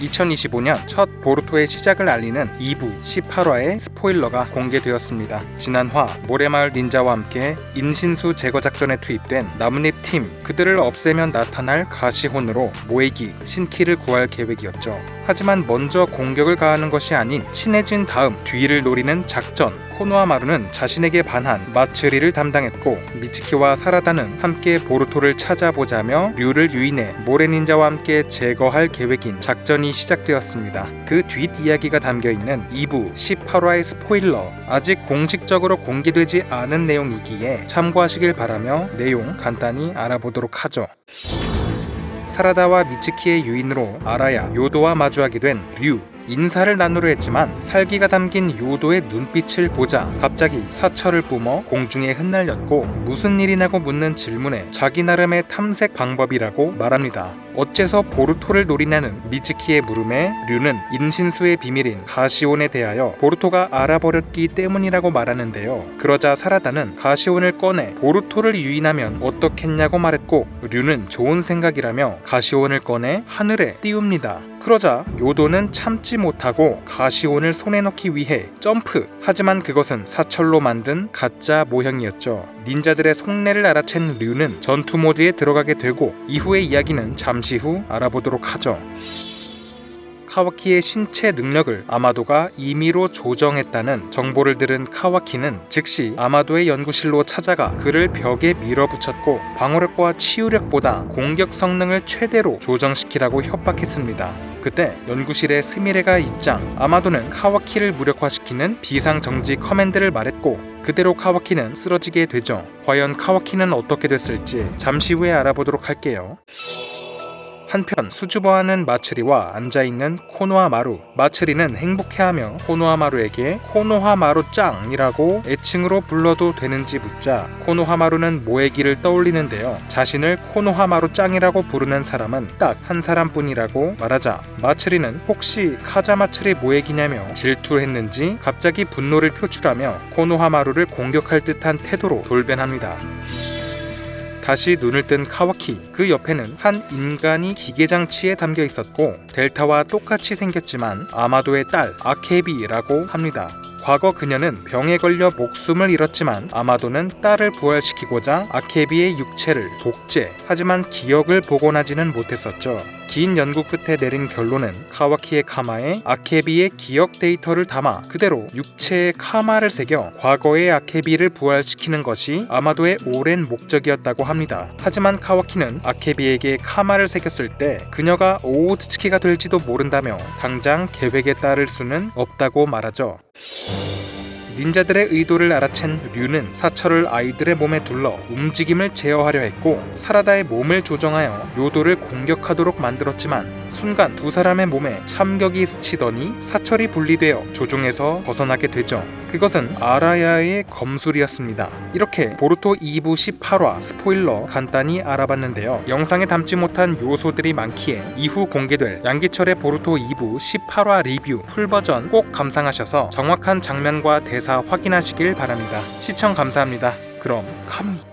2025년 첫 보루토의 시작을 알리는 2부 18화의 스포일러가 공개되었습니다. 지난화 모래마을 닌자와 함께 인신수 제거 작전에 투입된 나뭇잎 팀 그들을 없애면 나타날 가시혼으로 모에기 신키를 구할 계획이었죠. 하지만 먼저 공격을 가하는 것이 아닌 친해진 다음 뒤를 노리는 작전 코노아마루는 자신에게 반한 마츠리를 담당했고 미츠키와 사라다는 함께 보루토를 찾아보자며 류를 유인해 모래닌자와 함께 제거할 계획인 작전이 시작되었습니다. 그 뒷이야기가 담겨있는 2부 18화의 스포일러 아직 공식적으로 공개되지 않은 내용이기에 참고하시길 바라며 내용 간단히 알아보도록 하죠. 사라다와 미츠키의 유인으로 아라야 요도와 마주하게 된 류. 인사를 나누려 했지만 살기가 담긴 요도의 눈빛을 보자 갑자기 사철을 뿜어 공중에 흩날렸고 무슨 일이냐고 묻는 질문에 자기 나름의 탐색 방법이라고 말합니다. 어째서 보루토를 노리냐는 미츠키의 물음에 류는 인신수의 비밀인 가시온에 대하여 보루토가 알아버렸기 때문이라고 말하는데요. 그러자 사라다는 가시온을 꺼내 보루토를 유인하면 어떻겠냐고 말했고 류는 좋은 생각이라며 가시온을 꺼내 하늘에 띄웁니다. 그러자 요도는 참지 못하고 가시온을 손에 넣기 위해 점프. 하지만 그것은 사철로 만든 가짜 모형이었죠. 닌자들의 속내를 알아챈 류는 전투 모드에 들어가게 되고 이후의 이야기는 잠시 후 알아보도록 하죠. 카와키의 신체 능력을 아마도가 임의로 조정했다는 정보를 들은 카와키는 즉시 아마도의 연구실로 찾아가 그를 벽에 밀어붙였고 방어력과 치유력보다 공격 성능을 최대로 조정시키라고 협박했습니다. 그때 연구실에 스미레가 입장 아마도는 카와키를 무력화시키는 비상정지 커맨드를 말했고 그대로 카와키는 쓰러지게 되죠. 과연 카와키는 어떻게 됐을지 잠시 후에 알아보도록 할게요. 한편 수줍어하는 마츠리와 앉아있는 코노하마루. 마츠리는 행복해하며 코노하마루에게 코노하마루 짱이라고 애칭으로 불러도 되는지 묻자 코노하마루는 모에기를 떠올리는데요. 자신을 코노하마루 짱이라고 부르는 사람은 딱 한 사람뿐이라고 말하자 마츠리는 혹시 카자마츠리 모에기냐며 질투했는지 갑자기 분노를 표출하며 코노하마루를 공격할 듯한 태도로 돌변합니다 다시 눈을 뜬 카와키 그 옆에는 한 인간이 기계 장치에 담겨 있었고 델타와 똑같이 생겼지만 아마도의 딸 아케비라고 합니다. 과거 그녀는 병에 걸려 목숨을 잃었지만 아마도는 딸을 부활시키고자 아케비의 육체를 복제 하지만 기억을 복원하지는 못했었죠. 긴 연구 끝에 내린 결론은 카와키의 카마에 아케비의 기억 데이터를 담아 그대로 육체에 카마를 새겨 과거의 아케비를 부활시키는 것이 아마도의 오랜 목적이었다고 합니다. 하지만 카와키는 아케비에게 카마를 새겼을 때 그녀가 오우츠츠키가 될지도 모른다며 당장 계획에 따를 수는 없다고 말하죠. 닌자들의 의도를 알아챈 류는 사철을 아이들의 몸에 둘러 움직임을 제어하려 했고 사라다의 몸을 조정하여 요도를 공격하도록 만들었지만 순간 두 사람의 몸에 참격이 스치더니 사철이 분리되어 조종에서 벗어나게 되죠. 그것은 아라야의 검술이었습니다. 이렇게 보루토 2부 18화 스포일러 간단히 알아봤는데요. 영상에 담지 못한 요소들이 많기에 이후 공개될 양기철의 보루토 2부 18화 리뷰 풀버전 꼭 감상하셔서 정확한 장면과 대사 확인하시길 바랍니다. 시청 감사합니다. 그럼 카미